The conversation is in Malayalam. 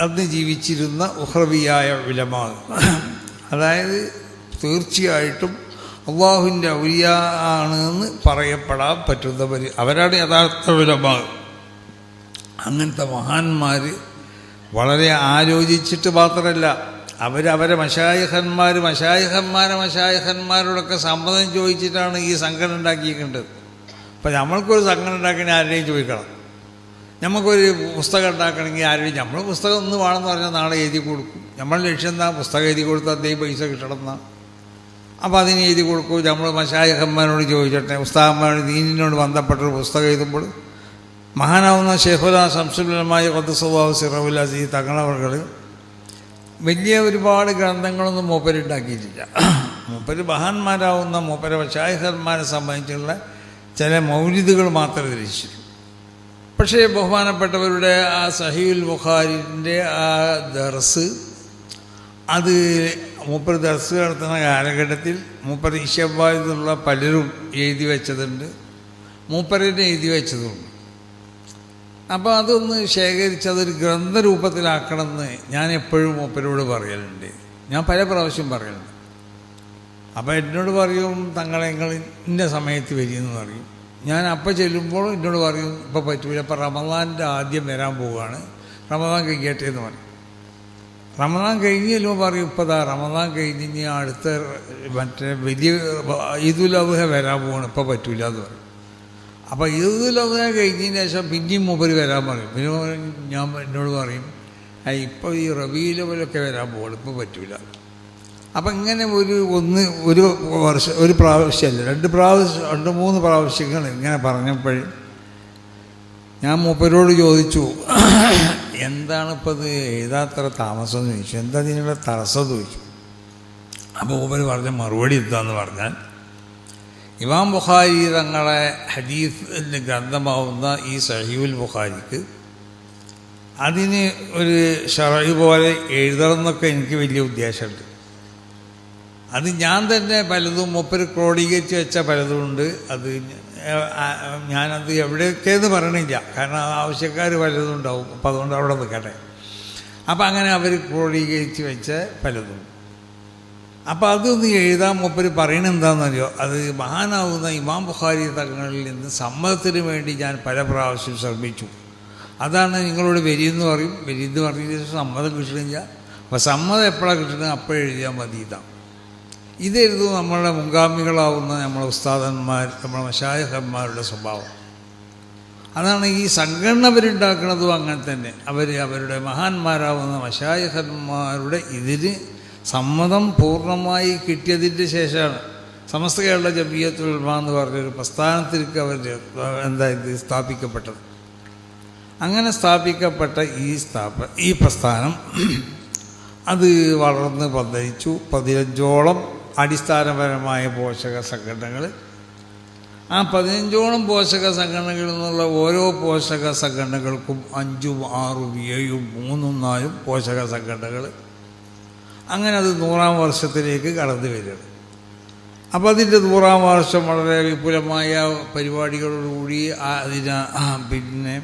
അന്ന് ജീവിച്ചിരുന്ന ഉഹ്രവിയായ ഉലമാ അതായത് തീർച്ചയായിട്ടും അള്ളാഹുവിന്റെ ഔലിയ ആണ് എന്ന് പറയപ്പെടാൻ പറ്റുന്നവർ അവരാണ് യഥാർത്ഥ ഉലമാ. അങ്ങനത്തെ മഹാന്മാർ വളരെ ആലോചിച്ചിട്ട് മാത്രമല്ല അവരവരെ മഷായഹന്മാർ മഷായഹന്മാരെ മഷായഹന്മാരോടൊക്കെ സമ്മതം ചോദിച്ചിട്ടാണ് ഈ സംഘടന ഉണ്ടാക്കിയിരിക്കേണ്ടത് അപ്പം നമ്മൾക്കൊരു സംഘടന ഉണ്ടാക്കിയാൽ ആരുടെയും ചോദിക്കണം. നമുക്കൊരു പുസ്തകം ഉണ്ടാക്കണമെങ്കിൽ ആരും നമ്മൾ പുസ്തകം ഒന്ന് വേണമെന്ന് പറഞ്ഞാൽ നാളെ എഴുതി കൊടുക്കും. നമ്മൾ ലക്ഷ്യം എന്താ? പുസ്തകം എഴുതി കൊടുത്താൽ അദ്ദേഹം പൈസ കിട്ടണം അപ്പോൾ അതിന് എഴുതി കൊടുക്കും. നമ്മൾ മഷായഹന്മാരോട് ചോദിച്ചിട്ടെ ഉസ്താഹന്മാരോട് ദീനിനോട് ബന്ധപ്പെട്ടൊരു പുസ്തകം എഴുതുമ്പോൾ മഹാനാവുന്ന ഷെഹുല സംസുലമായ കൊദ്ദസ്വഭാവ സിറവുൽ അസീ തങ്ങളവകൾ വലിയ ഒരുപാട് ഗ്രന്ഥങ്ങളൊന്നും മൂപ്പരുണ്ടാക്കിയിട്ടില്ല മൂപ്പര് മഹാന്മാരാവുന്ന മൂപ്പര ഷായഹന്മാരെ സംബന്ധിച്ചുള്ള ചില മൗലിദുകൾ മാത്രമേ ധരിച്ചിട്ടുള്ളൂ പക്ഷേ ബഹുമാനപ്പെട്ടവരുടെ ആ സഹീൽ ബുഖാരിന്റെ ആ ദർസ് അത് മൂപ്പർ ദർസ് നടത്തുന്ന കാലഘട്ടത്തിൽ മൂപ്പർ ഇഷബായുള്ള പലരും എഴുതി വെച്ചതുണ്ട്. മൂപ്പരനെ എഴുതി വെച്ചതുണ്ട് അപ്പോൾ അതൊന്ന് ശേഖരിച്ച് അതൊരു ഗ്രന്ഥരൂപത്തിലാക്കണമെന്ന് ഞാൻ എപ്പോഴും മൂപ്പരോട് പറയലുണ്ട്. ഞാൻ പല പ്രാവശ്യം പറയലുണ്ട്. അപ്പോൾ എന്നോട് പറയും തങ്ങളെ നിങ്ങൾ ഇന്ന സമയത്ത് വരിയെന്ന് പറയും. ഞാൻ അപ്പം ചെല്ലുമ്പോൾ എന്നോട് പറയും ഇപ്പം പറ്റൂല അപ്പം റമദാന്റെ ആദ്യം വരാൻ പോവുകയാണ്. റമദാൻ കഴിയട്ടെ എന്ന് പറയും. റമദാൻ കഴിഞ്ഞ് ചെല്ലുമ്പോൾ പറയും ഇപ്പതാ റമദാൻ കഴിഞ്ഞ് ഇനി അടുത്ത മറ്റേ വലിയ ഈദുൽ അദ്ഹ വരാൻ പോവാണ് ഇപ്പം പറ്റൂല എന്ന് പറയും. അപ്പം ഈദുൽ അദ്ഹ കഴിഞ്ഞതിന് ശേഷം പിന്നെയും മൂപ്പര് വരാൻ പറയും. പിന്നെ ഞാൻ എന്നോട് പറയും "ആ, ഇപ്പോൾ ഈ റബീലവലൊക്കെ വരാൻ പോവാണ് ഇപ്പോൾ പറ്റൂല. അപ്പം ഇങ്ങനെ ഒരു ഒന്ന് ഒരു വർഷം ഒരു പ്രാവശ്യമല്ല. രണ്ട് പ്രാവശ്യം രണ്ട് മൂന്ന് പ്രാവശ്യങ്ങൾ ഇങ്ങനെ പറഞ്ഞപ്പോൾ ഞാൻ മൂപ്പരോട് ചോദിച്ചു എന്താണ് ഇപ്പോൾ ഇത് എഴുതാത്ര താമസം എന്ന് ചോദിച്ചു. എന്താ ഇതിനുള്ള തടസ്സം ചോദിച്ചു. അപ്പോൾ മൂപ്പര് പറഞ്ഞ മറുപടി എന്താന്ന് പറഞ്ഞാൽ ഇമാം ബുഖാരി തങ്ങളെ ഹദീസിന്റെ ഗ്രന്ഥമാവുന്ന ഈ സഹീബുൽ ബുഖാരിക്ക് അതിന് ഒരു ഷറഹ് പോലെ എഴുതണം എന്നൊക്കെ എനിക്ക് വലിയ ഉദ്ദേശമുണ്ട്. അത് ഞാൻ തന്നെ പലതും മുപ്പര് ക്രോഡീകരിച്ച് വെച്ച പലതുമുണ്ട് അത് ഞാനത് എവിടെയൊക്കെയെന്ന് പറയണില്ല. കാരണം ആവശ്യക്കാർ പലതും ഉണ്ടാവും അപ്പം അതുകൊണ്ട് അവിടെ നിൽക്കട്ടെ. അപ്പം അങ്ങനെ അവർ ക്രോഡീകരിച്ച് വെച്ച പലതും. അപ്പം അതൊന്ന് എഴുതാൻ മുപ്പര് പറയണ എന്താണെന്നറിയോ? അത് മഹാനാവുന്ന ഇമാം ബുഖാരി തങ്ങളിൽ നിന്ന് സമ്മതത്തിന് വേണ്ടി ഞാൻ പല പ്രാവശ്യം ശ്രമിച്ചു. അതാണ് നിങ്ങളോട് വരിയെന്ന് പറയും. വരിയെന്ന് പറഞ്ഞതിന് ശേഷം സമ്മതം കിട്ടണില്ല. അപ്പോൾ സമ്മതം എപ്പോഴാണ് കിട്ടുന്നത് അപ്പോഴെഴുതിയാൽ മതി ഇതാണ് ഇതായിരുന്നു നമ്മളുടെ മുൻഗാമികളാവുന്ന നമ്മളെ ഉസ്താദന്മാർ നമ്മളെ മഷായഹന്മാരുടെ സ്വഭാവം. അതാണ് ഈ സംഘടന അവരുണ്ടാക്കുന്നതും അങ്ങനെ തന്നെ. അവർ അവരുടെ മഹാന്മാരാവുന്ന മഷായഹന്മാരുടെ ഇതിന് സമ്മതം പൂർണമായി കിട്ടിയതിന്റെ ശേഷമാണ്. സമസ്ത കേരള ജബിയത്തുൽ എന്ന് പറഞ്ഞൊരു പ്രസ്ഥാനത്തിലേക്ക് അവർ എന്താ ഇത് സ്ഥാപിക്കപ്പെട്ടത്. അങ്ങനെ സ്ഥാപിക്കപ്പെട്ട ഈ സ്ഥാപ ഈ പ്രസ്ഥാനം അത് വളർന്ന് പന്തലിച്ചു. പതിനഞ്ചോളം അടിസ്ഥാനപരമായ പോഷക സംഘടനകൾ. ആ പതിനഞ്ചോളം പോഷക സംഘടനകളിൽ നിന്നുള്ള ഓരോ പോഷക സംഘടനകൾക്കും അഞ്ചും ആറും ഏഴും മൂന്നും നാലും പോഷക സംഘടനകൾ. അങ്ങനെ അത് നൂറാം വർഷത്തിലേക്ക് കടന്നു വരികയാണ്. അപ്പോൾ അതിന്റെ നൂറാം വർഷം വളരെ വിപുലമായ പരിപാടികളോടുകൂടി അതിന് പിന്നെ